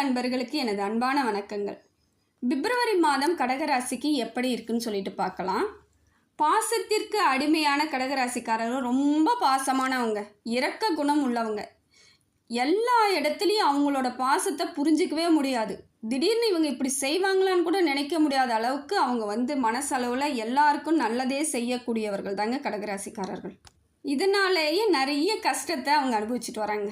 அன்பர்களுக்கு எனது அன்பான வணக்கங்கள். பிப்ரவரி மாதம் கடகராசிக்கு எப்படி இருக்குன்னு சொல்லிட்டு பார்க்கலாம். பாசத்திற்கு அடிமையான கடகராசிக்காரர்கள் ரொம்ப பாசமானவங்க. இரக்க குணம் உள்ளவங்க. எல்லா இடத்துலையும் அவங்களோட பாசத்தை புரிஞ்சிக்கவே முடியாது. திடீர்னு இவங்க இப்படி செய்வாங்களான்னு கூட நினைக்க முடியாத அளவுக்கு அவங்க வந்து மனசளவில் எல்லாருக்கும் நல்லதே செய்யக்கூடியவர்கள் தாங்க கடகராசிக்காரர்கள். இதனாலேயே நிறைய கஷ்டத்தை அவங்க அனுபவிச்சுட்டு வராங்க.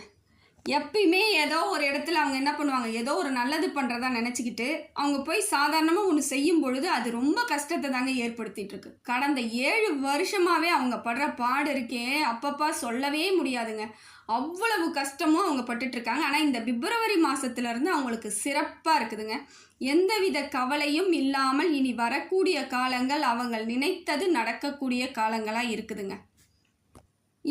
எப்பயுமே ஏதோ ஒரு இடத்துல அவங்க என்ன பண்ணுவாங்க? ஏதோ ஒரு நல்லது பண்ணுறதா நினச்சிக்கிட்டு அவங்க போய் சாதாரணமாக ஒன்று செய்யும் பொழுது அது ரொம்ப கஷ்டத்தை தாங்க ஏற்படுத்திட்டு இருக்கு. கடந்த ஏழு வருஷமாகவே அவங்க படுற பாடு இருக்கே அப்பப்பா சொல்லவே முடியாதுங்க. அவ்வளவு கஷ்டமும் அவங்க பட்டுட்ருக்காங்க ஆனால் இந்த பிப்ரவரி மாதத்துலேருந்து அவங்களுக்கு சிறப்பாக இருக்குதுங்க. எந்தவித கவலையும் இல்லாமல் இனி வரக்கூடிய காலங்கள் அவங்க நினைத்தது நடக்கக்கூடிய காலங்களாக இருக்குதுங்க.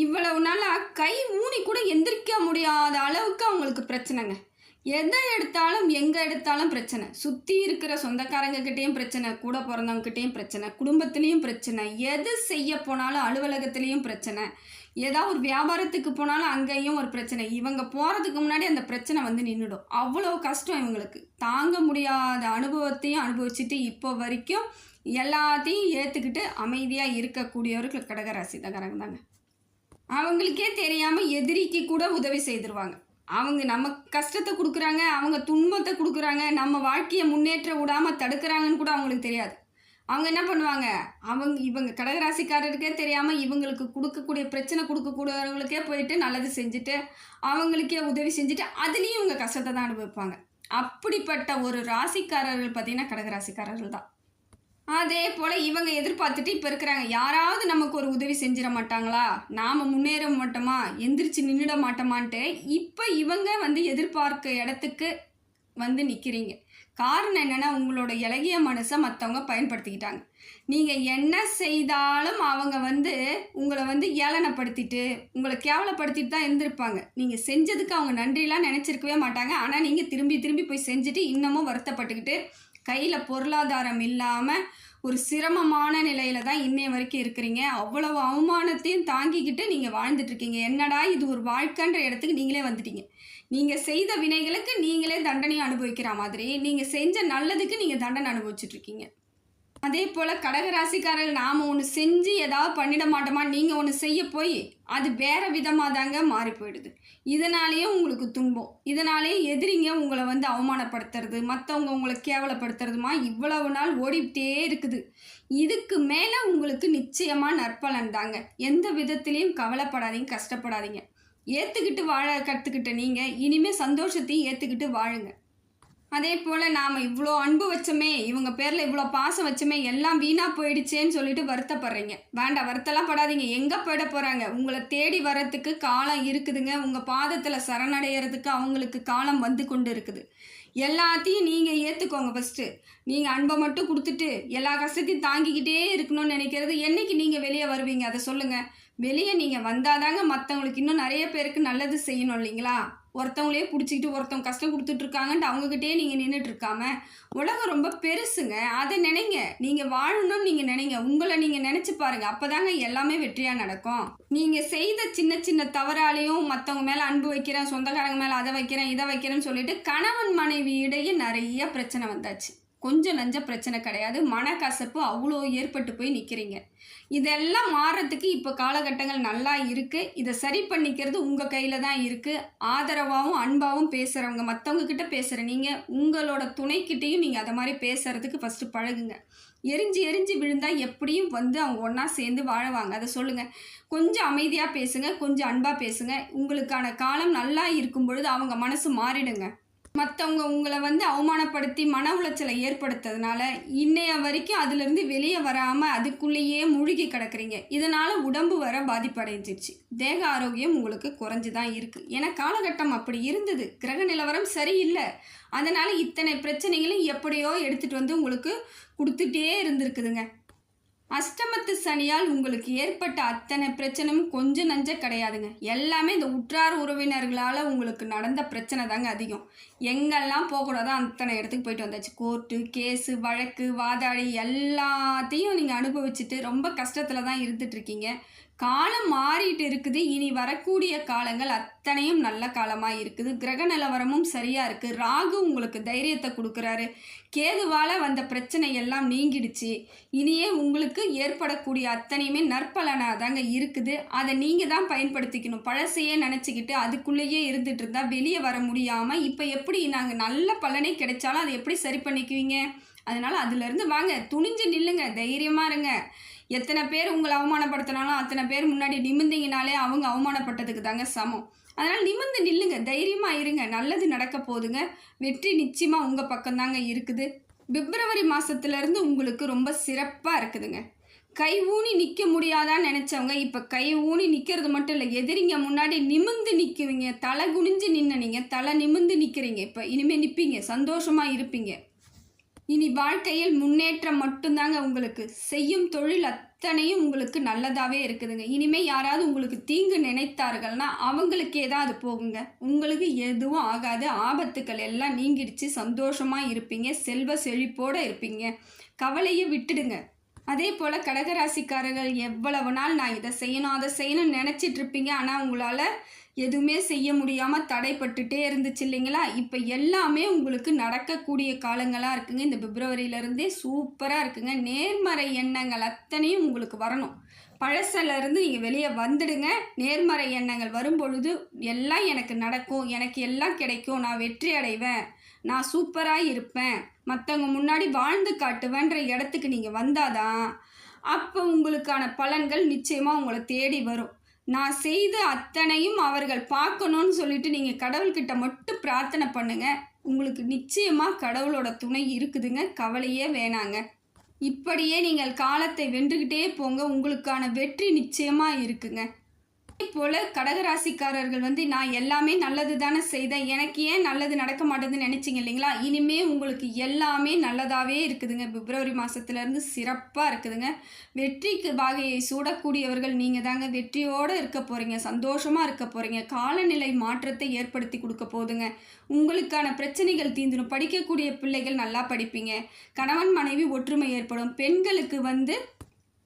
இவ்வளவு நாளாக கை ஊனி கூட எந்திரிக்க முடியாத அளவுக்கு அவங்களுக்கு பிரச்சனைங்க. எதை எடுத்தாலும் எங்கே எடுத்தாலும் பிரச்சனை. சுற்றி இருக்கிற சொந்தக்காரங்க கிட்டேயும் பிரச்சனை கூட பிறந்தவங்ககிட்டேயும் பிரச்சனை குடும்பத்துலேயும் பிரச்சனை எது செய்ய போனாலும் அலுவலகத்துலேயும் பிரச்சனை. ஏதாவது ஒரு வியாபாரத்துக்கு போனாலும் அங்கேயும் ஒரு பிரச்சனை. இவங்க போகிறதுக்கு முன்னாடி அந்த பிரச்சனை வந்து நின்றுடும் அவ்வளோ கஷ்டம் இவங்களுக்கு. தாங்க முடியாத அனுபவத்தையும் அனுபவிச்சுட்டு இப்போ வரைக்கும் எல்லாத்தையும் ஏற்றுக்கிட்டு அமைதியாக இருக்கக்கூடியவர்கள் கடகராசி தகரங்க தாங்க அவங்களுக்கே தெரியாமல் எதிரிக்கு கூட உதவி செய்திருவாங்க. அவங்க நம்ம கஷ்டத்தை கொடுக்குறாங்க அவங்க துன்பத்தை கொடுக்குறாங்க நம்ம வாழ்க்கையை முன்னேற்ற விடாமல் தடுக்கிறாங்கன்னு கூட அவங்களுக்கு தெரியாது. அவங்க என்ன பண்ணுவாங்க? அவங்க இவங்க கடகராசிக்காரருக்கே தெரியாமல் இவங்களுக்கு கொடுக்கக்கூடிய பிரச்சனை கொடுக்கக்கூடியவங்களுக்கே போயிட்டு நல்லது செஞ்சுட்டு அவங்களுக்கே உதவி செஞ்சுட்டு அதுலேயும் இவங்க கஷ்டத்தை தான் அனுபவிப்பாங்க. அப்படிப்பட்ட ஒரு ராசிக்காரர்கள் பார்த்திங்கன்னா கடகராசிக்காரர்கள் தான். அதே போல் இவங்க எதிர்பார்த்துட்டு இப்போ இருக்கிறாங்க. யாராவது நமக்கு ஒரு உதவி செஞ்சிட மாட்டாங்களா? நாம் முன்னேற மாட்டோமா? எந்திரிச்சு நின்றுட மாட்டோமான்ட்டு இப்போ இவங்க வந்து எதிர்பார்க்க இடத்துக்கு வந்து நிற்கிறீங்க காரணம் என்னென்னா உங்களோட இலகிய மனசை மற்றவங்க பயன்படுத்திக்கிட்டாங்க. நீங்கள் என்ன செய்தாலும் அவங்க வந்து உங்களை வந்து ஏளனப்படுத்திட்டு உங்களை கேவலப்படுத்திட்டு தான் இருந்திருப்பாங்க. நீங்கள் செஞ்சதுக்கு அவங்க நன்றிலாம் நினச்சிருக்கவே மாட்டாங்க. ஆனால் நீங்கள் திரும்பி திரும்பி போய் செஞ்சுட்டு இன்னமும் வருத்தப்பட்டுக்கிட்டு கையில் பொருளாதாரம் இல்லாமல் ஒரு சிரமமான நிலையில தான் இன்னைய வரைக்கும் இருக்கிறீங்க. அவ்வளவு அவமானத்தையும் தாங்கிக்கிட்டு நீங்கள் வாழ்ந்துட்டுருக்கீங்க என்னடா இது ஒரு வாழ்க்கைன்ற இடத்துக்கு நீங்களே வந்துட்டீங்க. நீங்கள் செய்த வினைகளுக்கு நீங்களே தண்டனை அனுபவிக்கிற மாதிரி நீங்கள் செஞ்ச நல்லதுக்கு நீங்கள் தண்டனை அனுபவிச்சுட்ருக்கீங்க அதே போல் கடகராசிக்காரர்கள் நாம் ஒன்று செஞ்சு ஏதாவது பண்ணிட மாட்டோமா? நீங்கள் ஒன்று செய்ய போய் அது வேறு விதமாக தாங்க மாறி போயிடுது. இதனாலேயே உங்களுக்கு துன்பம். இதனாலேயே எதிரிங்க உங்களை வந்து அவமானப்படுத்துறது மற்றவங்க உங்களை கேவலப்படுத்துறதுமா இவ்வளவு நாள் ஓடிக்கிட்டே இருக்குது. இதுக்கு மேலே உங்களுக்கு நிச்சயமாக நற்பலன் தாங்க. எந்த விதத்துலேயும் கவலைப்படாதீங்க கஷ்டப்படாதீங்க. ஏற்றுக்கிட்டு வாழ கற்றுக்கிட்ட நீங்கள் இனிமேல் சந்தோஷத்தையும் ஏற்றுக்கிட்டு வாழுங்க. அதே போல் நாம் இவ்வளோ அன்பு வச்சோமே இவங்க பேரில் இவ்வளோ பாசம் வச்சோமே எல்லாம் வீணாக போயிடுச்சேன்னு சொல்லிட்டு வருத்தப்படுறீங்க. வேண்டாம் வருத்தலாம் படாதீங்க. எங்கே போயிட போகிறாங்க உங்களை தேடி வர்றதுக்கு காலம் இருக்குதுங்க. உங்கள் பாதத்தில் சரணடைகிறதுக்கு அவங்களுக்கு காலம் வந்து கொண்டு இருக்குது. எல்லாத்தையும் நீங்கள் ஏற்றுக்கோங்க ஃபஸ்ட்டு நீங்கள் அன்பை மட்டும் கொடுத்துட்டு எல்லா கஷ்டத்தையும் தாங்கிக்கிட்டே இருக்கணும்னு நினைக்கிறது என்றைக்கு நீங்கள் வெளியே வருவீங்க? அதை சொல்லுங்கள் வெளியே நீங்கள் வந்தாதாங்க மற்றவங்களுக்கு இன்னும் நிறைய பேருக்கு நல்லது செய்யணும் இல்லைங்களா? ஒருத்தவங்களே பிடிச்சிக்கிட்டு ஒருத்தவங்க கஷ்டம் கொடுத்துட்ருக்காங்கன்ட்டு அவங்கக்கிட்டே நீங்கள் நின்றுட்டுருக்காம உலகம் ரொம்ப பெருசுங்க. அதை நினைங்க. நீங்கள் வாழணும்னு நீங்கள் நினைங்க. உங்களை நீங்கள் நினச்சி பாருங்கள் அப்போ தாங்க எல்லாமே வெற்றியாக நடக்கும். நீங்கள் செய்த சின்ன சின்ன தவறாலையும் மற்றவங்க மேலே அன்பு வைக்கிறேன் சொந்தக்காரங்க மேலே அதை வைக்கிறேன் இதை வைக்கிறேன்னு சொல்லிட்டு கணவன் மனைவி இடையே நிறைய பிரச்சனை வந்தாச்சு. கொஞ்சம் நஞ்ச பிரச்சனை கிடையாது. மனக்கசப்பு அவ்வளோ ஏற்பட்டு போய் நிற்கிறீங்க இதெல்லாம் மாறுறதுக்கு இப்போ காலகட்டங்கள் நல்லா இருக்குது இதை சரி பண்ணிக்கிறது உங்கள் கையில் தான் இருக்குது ஆதரவாகவும் அன்பாகவும் பேசுகிறவங்க மற்றவங்க கிட்ட பேசுகிற நீங்கள் உங்களோட துணைக்கிட்டேயும் நீங்கள் அதை மாதிரி பேசுகிறதுக்கு ஃபஸ்ட்டு பழகுங்க. எரிஞ்சு எரிஞ்சு விழுந்தால் எப்படியும் வந்து அவங்க ஒன்றா சேர்ந்து வாழவாங்க. அதை சொல்லுங்கள் கொஞ்சம் அமைதியாக பேசுங்க கொஞ்சம் அன்பாக பேசுங்க. உங்களுக்கான காலம் நல்லா இருக்கும் பொழுது அவங்க மனசு மாறிடுங்க. மற்றவங்க உங்களை வந்து அவமானப்படுத்தி மன உளைச்சலை ஏற்படுத்துறதுனால இன்னைய வரைக்கும் அதுலேருந்து வெளியே வராமல் அதுக்குள்ளேயே மூழ்கி கிடக்குறீங்க. இதனால் உடம்பு வர பாதிப்படைஞ்சிருச்சு. தேக ஆரோக்கியம் உங்களுக்கு குறைஞ்சி தான் இருக்குது ஏன்னா காலகட்டம் அப்படி இருந்தது. கிரக நிலவரம் சரியில்லை. அதனால் இத்தனை பிரச்சனைகளும் எப்படியோ எடுத்துகிட்டு வந்து உங்களுக்கு கொடுத்துட்டே இருந்திருக்குதுங்க. அஷ்டமத்து சனியால் உங்களுக்கு ஏற்பட்ட அத்தனை பிரச்சனையும் கொஞ்சம் நஞ்ச கிடையாதுங்க. எல்லாமே இந்த உற்றார் உறவினர்களால் உங்களுக்கு நடந்த பிரச்சனை தாங்க அதிகம். எங்கெல்லாம் போகக்கூடாதோ அத்தனை இடத்துக்கு போயிட்டு வந்தாச்சு. கோர்ட்டு கேஸு வழக்கு வாதாடி எல்லாத்தையும் நீங்கள் அனுபவிச்சுட்டு ரொம்ப கஷ்டத்தில் தான் இருந்துகிட்ருக்கீங்க காலம் மாறிட்டு இருக்குது. இனி வரக்கூடிய காலங்கள் அத் அத்தனையும் நல்ல காலமாக இருக்குது. கிரக நிலவரமும் சரியாக இருக்குது ராகு உங்களுக்கு தைரியத்தை கொடுக்குறாரு. கேதுவால் வந்த பிரச்சனை எல்லாம் நீங்கிடுச்சு. இனியே உங்களுக்கு ஏற்படக்கூடிய அத்தனையுமே நற்பலனாக தாங்க இருக்குது. அதை நீங்கள் தான் பயன்படுத்திக்கணும். பழசையே நினச்சிக்கிட்டு அதுக்குள்ளேயே இருந்துட்டு இருந்தால் வெளியே வர முடியாமல் இப்போ எப்படி நாங்கள் நல்ல பலனே கிடைச்சாலும் அதை எப்படி சரி பண்ணிக்குவீங்க? அதனால் அதுலேருந்து வாங்க. துணிஞ்சு நில்லுங்க. தைரியமாக இருங்க. எத்தனை பேர் உங்களை அவமானப்படுத்தினாலும் அத்தனை பேர் முன்னாடி நிமிந்திங்கனாலே அவங்க அவமானப்பட்டதுக்கு தாங்க சமம். அதனால் நிமிர்ந்து நில்லுங்க தைரியமாக இருங்க. நல்லது நடக்க போதுங்க வெற்றி நிச்சயமாக உங்கள் பக்கம்தாங்க இருக்குது. பிப்ரவரி மாதத்துலேருந்து உங்களுக்கு ரொம்ப சிறப்பாக இருக்குதுங்க. கை ஊனி நிற்க முடியாதான்னு நினச்சவங்க இப்போ கை ஊனி நிற்கிறது மட்டும் இல்லை எதிரிங்க முன்னாடி நிமிந்து நிற்குவீங்க தலை குனிஞ்சு நின்ன நீங்கள் தலை நிமிர்ந்து நிற்கிறீங்க இப்போ இனிமேல் நிற்பீங்க சந்தோஷமாக இருப்பீங்க. இனி வாழ்க்கையில் முன்னேற்றம் மட்டும்தாங்க உங்களுக்கு. செய்யும் தொழில் அத்தனையும் உங்களுக்கு நல்லதாகவே இருக்குதுங்க. இனிமேல் யாராவது உங்களுக்கு தீங்கு நினைத்தார்கள்னா அவங்களுக்கே தான் அது போகுங்க. உங்களுக்கு எதுவும் ஆகாது. ஆபத்துக்கள் எல்லாம் நீங்கிடுச்சு. சந்தோஷமாக இருப்பீங்க. செல்வ செழிப்போடு இருப்பீங்க. கவலையை விட்டுடுங்க. அதே போல் கடகராசிக்காரர்கள் எவ்வளவு நாள் நான் இதை செய்யணும் அதை செய்யணும்னு நினச்சிட்டு இருப்பீங்க. ஆனால் உங்களால் எதுவுமே செய்ய முடியாமல் தடைப்பட்டுட்டே இருந்துச்சு இல்லைங்களா? இப்போ எல்லாமே உங்களுக்கு நடக்கக்கூடிய காலங்களாக இருக்குங்க. இந்த பிப்ரவரியிலேருந்தே சூப்பராக இருக்குங்க. நேர்மறை எண்ணங்கள் அத்தனையும் உங்களுக்கு வரணும். பழசிலேருந்து நீங்கள் வெளியே வந்துடுங்க. நேர்மறை எண்ணங்கள் வரும் பொழுது எல்லாம் எனக்கு நடக்கும். எனக்கு எல்லாம் கிடைக்கும். நான் வெற்றி அடைவேன். நான் சூப்பராக இருப்பேன். மற்றவங்க முன்னாடி வாழ்ந்து காட்டுவேன்ற இடத்துக்கு நீங்கள் வந்தாதான் அப்போ உங்களுக்கான பலன்கள் நிச்சயமாக உங்களை தேடி வரும். நான் செய்த அத்தனையும் அவர்கள் பார்க்கணும்னு சொல்லிட்டு நீங்கள் கடவுள்கிட்ட மட்டும் பிரார்த்தனை பண்ணுங்க. உங்களுக்கு நிச்சயமாக கடவுளோட துணை இருக்குதுங்க. கவலையே வேணாங்க. இப்படியே நீங்கள் காலத்தை வென்றுக்கிட்டே போங்க. உங்களுக்கான வெற்றி நிச்சயமாக இருக்குங்க. போல் கடகராசிக்காரர்கள் வந்து நான் எல்லாமே நல்லது தானே செய்தேன். எனக்கு ஏன் நல்லது நடக்க மாட்டேதுன்னு நினச்சிங்க இல்லைங்களா? இனிமே உங்களுக்கு எல்லாமே நல்லதாகவே இருக்குதுங்க. பிப்ரவரி மாதத்துலேருந்து சிறப்பாக இருக்குதுங்க. வெற்றிக்கு பாகையை சூடக்கூடியவர்கள் நீங்கள் தாங்க. வெற்றியோடு இருக்க போகிறீங்க சந்தோஷமாக இருக்க போகிறீங்க காலநிலை மாற்றத்தை ஏற்படுத்தி கொடுக்க போதுங்க. உங்களுக்கான பிரச்சனைகள் தீந்துடும் படிக்கக்கூடிய பிள்ளைகள் நல்லா படிப்பீங்க. கணவன் மனைவி ஒற்றுமை ஏற்படும். பெண்களுக்கு வந்து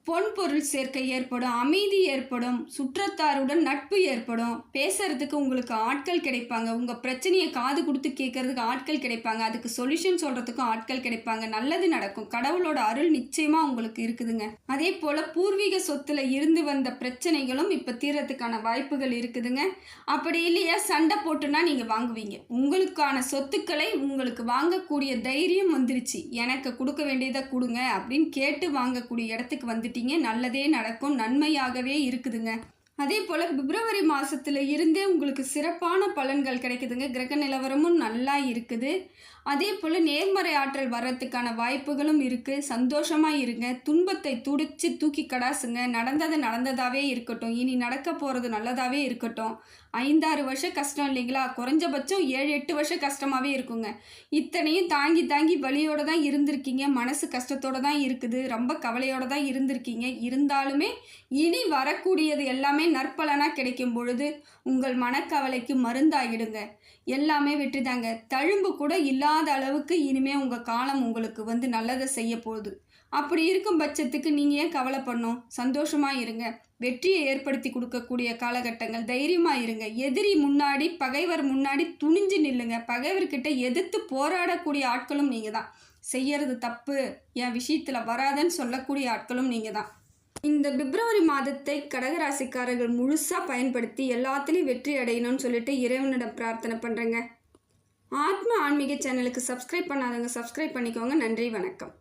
பொன்பொருள் சேர்க்கை ஏற்படும் அமைதி ஏற்படும் சுற்றத்தாருடன் நட்பு ஏற்படும். பேசுறதுக்கு உங்களுக்கு ஆட்கள் கிடைப்பாங்க. உங்கள் பிரச்சனையை காது கொடுத்து கேட்கறதுக்கு ஆட்கள் கிடைப்பாங்க. அதுக்கு சொல்யூஷன் சொல்கிறதுக்கும் ஆட்கள் கிடைப்பாங்க. நல்லது நடக்கும். கடவுளோட அருள் நிச்சயமாக உங்களுக்கு இருக்குதுங்க. அதே போல் பூர்வீக சொத்தில் இருந்து வந்த பிரச்சனைகளும் இப்போ தீரத்துக்கான வாய்ப்புகள் இருக்குதுங்க. அப்படி இல்லையா? சண்டை போட்டுனா நீங்கள் வாங்குவீங்க. உங்களுக்கான சொத்துக்களை உங்களுக்கு வாங்கக்கூடிய தைரியம் வந்துருச்சு. எனக்கு கொடுக்க வேண்டியதை கொடுங்க அப்படின்னு கேட்டு வாங்கக்கூடிய இடத்துக்கு வந்துட்டு பண்ணிட்டீங்க நல்லதே நடக்கும் நன்மையாகவே இருக்குதுங்க. அதே போல் பிப்ரவரி மாதத்தில் இருந்தே உங்களுக்கு சிறப்பான பலன்கள் கிடைக்குதுங்க. கிரக நிலவரமும் நல்லா இருக்குது. அதே போல் நேர்மறை ஆற்றல் வர்றதுக்கான வாய்ப்புகளும் இருக்குது சந்தோஷமாக இருங்க. துன்பத்தை துடிச்சு தூக்கி கடாசுங்க. நடந்தது நடந்ததாகவே இருக்கட்டும். இனி நடக்க போகிறது நல்லதாகவே இருக்கட்டும். ஐந்தாறு வருஷம் கஷ்டம் இல்லைங்களா? குறைஞ்சபட்சம் ஏழு எட்டு வருஷம் கஷ்டமாகவே இருக்குங்க. இத்தனையும் தாங்கி தாங்கி வழியோடு தான் இருந்திருக்கீங்க. மனசு கஷ்டத்தோடு தான் இருக்குது. ரொம்ப கவலையோடு தான் இருந்திருக்கீங்க. இருந்தாலுமே இனி வரக்கூடியது எல்லாமே நற்பலனாக கிடைக்கும் பொழுது உங்கள் மனக்கவலைக்கு மருந்தாகிடுங்க. எல்லாமே வெற்றிதாங்க தழும்பு கூட இல்லாத அளவுக்கு இனிமே உங்கள் காலம் உங்களுக்கு வந்து நல்லதை செய்ய போகுது. அப்படி இருக்கும் பட்சத்துக்கு நீங்கள் ஏன் கவலைப்படணும்? சந்தோஷமாக இருங்க. வெற்றியை ஏற்படுத்தி கொடுக்கக்கூடிய காலகட்டங்கள் தைரியமாக இருங்க. எதிரி முன்னாடி பகைவர் முன்னாடி துணிஞ்சு நில்லுங்க. பகைவர்கிட்ட எதிர்த்து போராடக்கூடிய ஆட்களும் நீங்கள் தான். செய்யறது தப்பு. என் விஷயத்தில் வராதுன்னு சொல்லக்கூடிய ஆட்களும் நீங்கள் தான். இந்த பிப்ரவரி மாதத்தை கடகராசிக்காரர்கள் முழுசாக பயன்படுத்தி எல்லாத்துலேயும் வெற்றி அடையணும்னு சொல்லிட்டு இறைவனிடம் பிரார்த்தனை பண்ணுறேங்க ஆத்ம ஆன்மீக சேனலுக்கு சப்ஸ்கிரைப் பண்ணாதவங்க சப்ஸ்கிரைப் பண்ணிக்கோங்க. நன்றி வணக்கம்.